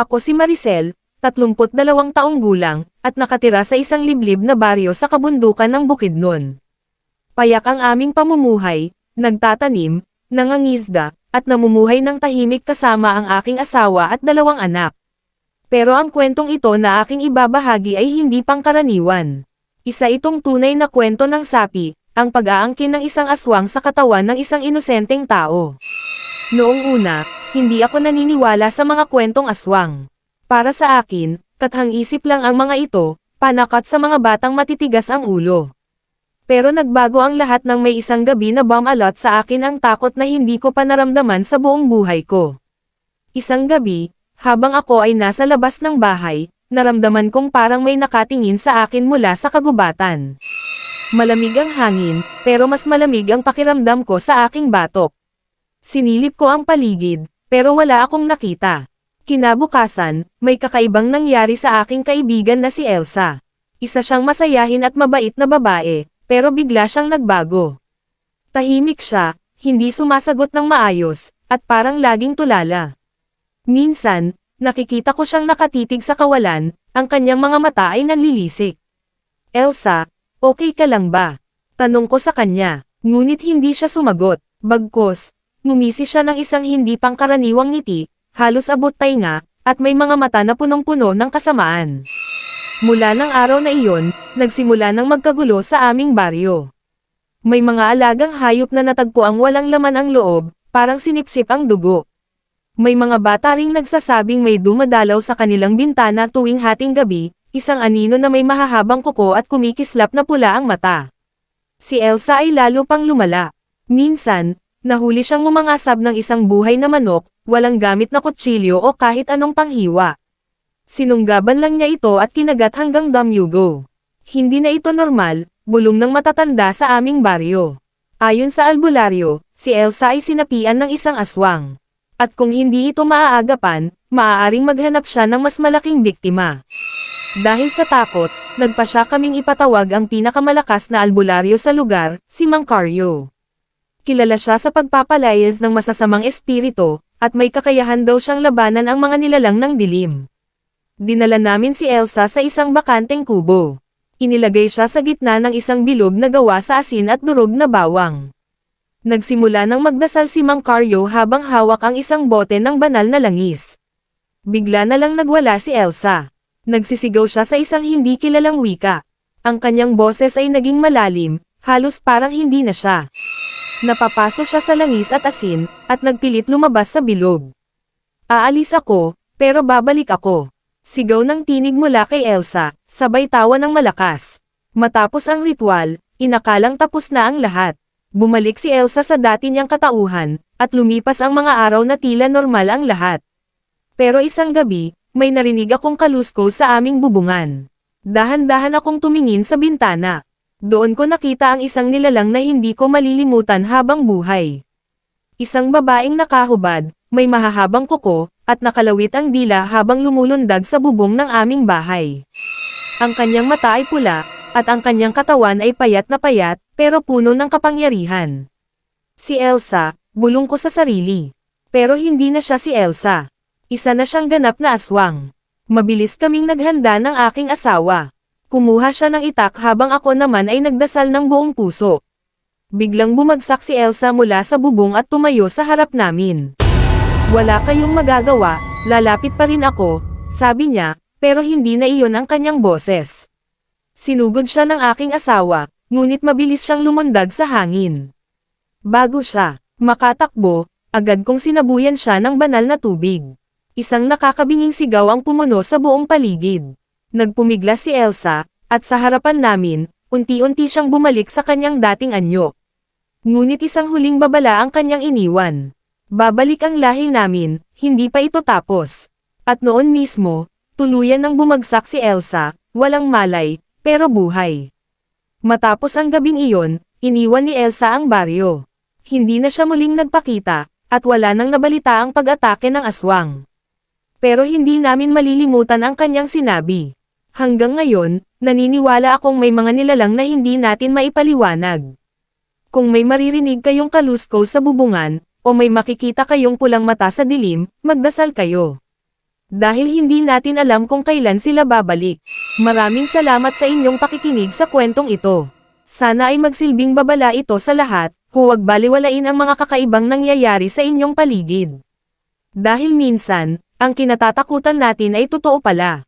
Ako si Maricel, 32 taong gulang, at nakatira sa isang liblib na baryo sa kabundukan ng Bukidnon. Payak ang aming pamumuhay, nagtatanim, nangangisda, at namumuhay ng tahimik kasama ang aking asawa at dalawang anak. Pero ang kwentong ito na aking ibabahagi ay hindi pangkaraniwan. Isa itong tunay na kwento ng sapi, ang pag-aangkin ng isang aswang sa katawan ng isang inosenteng tao. Noong una, hindi ako naniniwala sa mga kwentong aswang. Para sa akin, kathang isip lang ang mga ito, panakat sa mga batang matitigas ang ulo. Pero nagbago ang lahat ng may isang gabi na bomb alot sa akin ang takot na hindi ko pa naramdaman sa buong buhay ko. Isang gabi, habang ako ay nasa labas ng bahay, naramdaman kong parang may nakatingin sa akin mula sa kagubatan. Malamig ang hangin, pero mas malamig ang pakiramdam ko sa aking batok. Sinilip ko ang paligid, pero wala akong nakita. Kinabukasan, may kakaibang nangyari sa aking kaibigan na si Elsa. Isa siyang masayahin at mabait na babae, pero bigla siyang nagbago. Tahimik siya, hindi sumasagot ng maayos, at parang laging tulala. Minsan, nakikita ko siyang nakatitig sa kawalan, ang kanyang mga mata ay nanlilisik. Elsa, okay ka lang ba? Tanong ko sa kanya, ngunit hindi siya sumagot, bagkos, ngumisi siya ng isang hindi pangkaraniwang ngiti, halos abot tainga, at may mga mata na punong-puno ng kasamaan. Mula ng araw na iyon, nagsimula ng magkagulo sa aming baryo. May mga alagang hayop na natagpo ang walang laman ang loob, parang sinipsip ang dugo. May mga bata ring nagsasabing may dumadalaw sa kanilang bintana tuwing hating gabi, isang anino na may mahahabang kuko at kumikislap na pula ang mata. Si Elsa ay lalo pang lumala. Minsan, nahuli siyang umangasab ng isang buhay na manok, walang gamit na kutsilyo o kahit anong panghiwa. Sinunggaban lang niya ito at kinagat hanggang damyugo. Hindi na ito normal, bulong ng matatanda sa aming baryo. Ayon sa albularyo, si Elsa ay sinapian ng isang aswang. At kung hindi ito maaagapan, maaaring maghanap siya ng mas malaking biktima. Dahil sa takot, nagpa siya kaming ipatawag ang pinakamalakas na albularyo sa lugar, si Mang Carlo. Kilala siya sa pagpapalayas ng masasamang espiritu, at may kakayahan daw siyang labanan ang mga nilalang ng dilim. Dinala namin si Elsa sa isang bakanteng kubo. Inilagay siya sa gitna ng isang bilog na gawa sa asin at durog na bawang. Nagsimula ng magdasal si Mang Carlo habang hawak ang isang bote ng banal na langis. Bigla na lang nagwala si Elsa. Nagsisigaw siya sa isang hindi kilalang wika. Ang kanyang boses ay naging malalim, halos parang hindi na siya. Napapaso siya sa langis at asin, at nagpilit lumabas sa bilog. Aalis ako, pero babalik ako. Sigaw ng tinig mula kay Elsa, sabay tawa ng malakas. Matapos ang ritual, inakalang tapos na ang lahat. Bumalik si Elsa sa dati niyang katauhan, at lumipas ang mga araw na tila normal ang lahat. Pero isang gabi, may narinig akong kalusko sa aming bubungan. Dahan-dahan akong tumingin sa bintana. Doon ko nakita ang isang nilalang na hindi ko malilimutan habang buhay. Isang babaeng nakahubad, may mahahabang kuko, at nakalawit ang dila habang lumulundag sa bubong ng aming bahay. Ang kanyang mata ay pula, at ang kanyang katawan ay payat na payat, pero puno ng kapangyarihan. Si Elsa, bulong ko sa sarili. Pero hindi na siya si Elsa. Isa na siyang ganap na aswang. Mabilis kaming naghanda ng aking asawa. Kumuha siya ng itak habang ako naman ay nagdasal ng buong puso. Biglang bumagsak si Elsa mula sa bubong at tumayo sa harap namin. Wala kayong magagawa, lalapit pa rin ako, sabi niya, pero hindi na iyon ang kanyang boses. Sinugod siya ng aking asawa, ngunit mabilis siyang lumundag sa hangin. Bago siya makatakbo, agad kong sinabuyan siya ng banal na tubig. Isang nakakabinging sigaw ang pumuno sa buong paligid. Nagpumigla si Elsa, at sa harapan namin, unti-unti siyang bumalik sa kanyang dating anyo. Ngunit isang huling babala ang kanyang iniwan. Babalik ang lahi namin, hindi pa ito tapos. At noon mismo, tuluyan nang bumagsak si Elsa, walang malay, pero buhay. Matapos ang gabing iyon, iniwan ni Elsa ang baryo. Hindi na siya muling nagpakita, at wala nang nabalita ang pag-atake ng aswang. Pero hindi namin malilimutan ang kanyang sinabi. Hanggang ngayon, naniniwala akong may mga nilalang na hindi natin maipaliwanag. Kung may maririnig kayong kalusko sa bubungan, o may makikita kayong pulang mata sa dilim, magdasal kayo. Dahil hindi natin alam kung kailan sila babalik. Maraming salamat sa inyong pakikinig sa kwentong ito. Sana ay magsilbing babala ito sa lahat, huwag baliwalain ang mga kakaibang nangyayari sa inyong paligid. Dahil minsan, ang kinatatakutan natin ay totoo pala.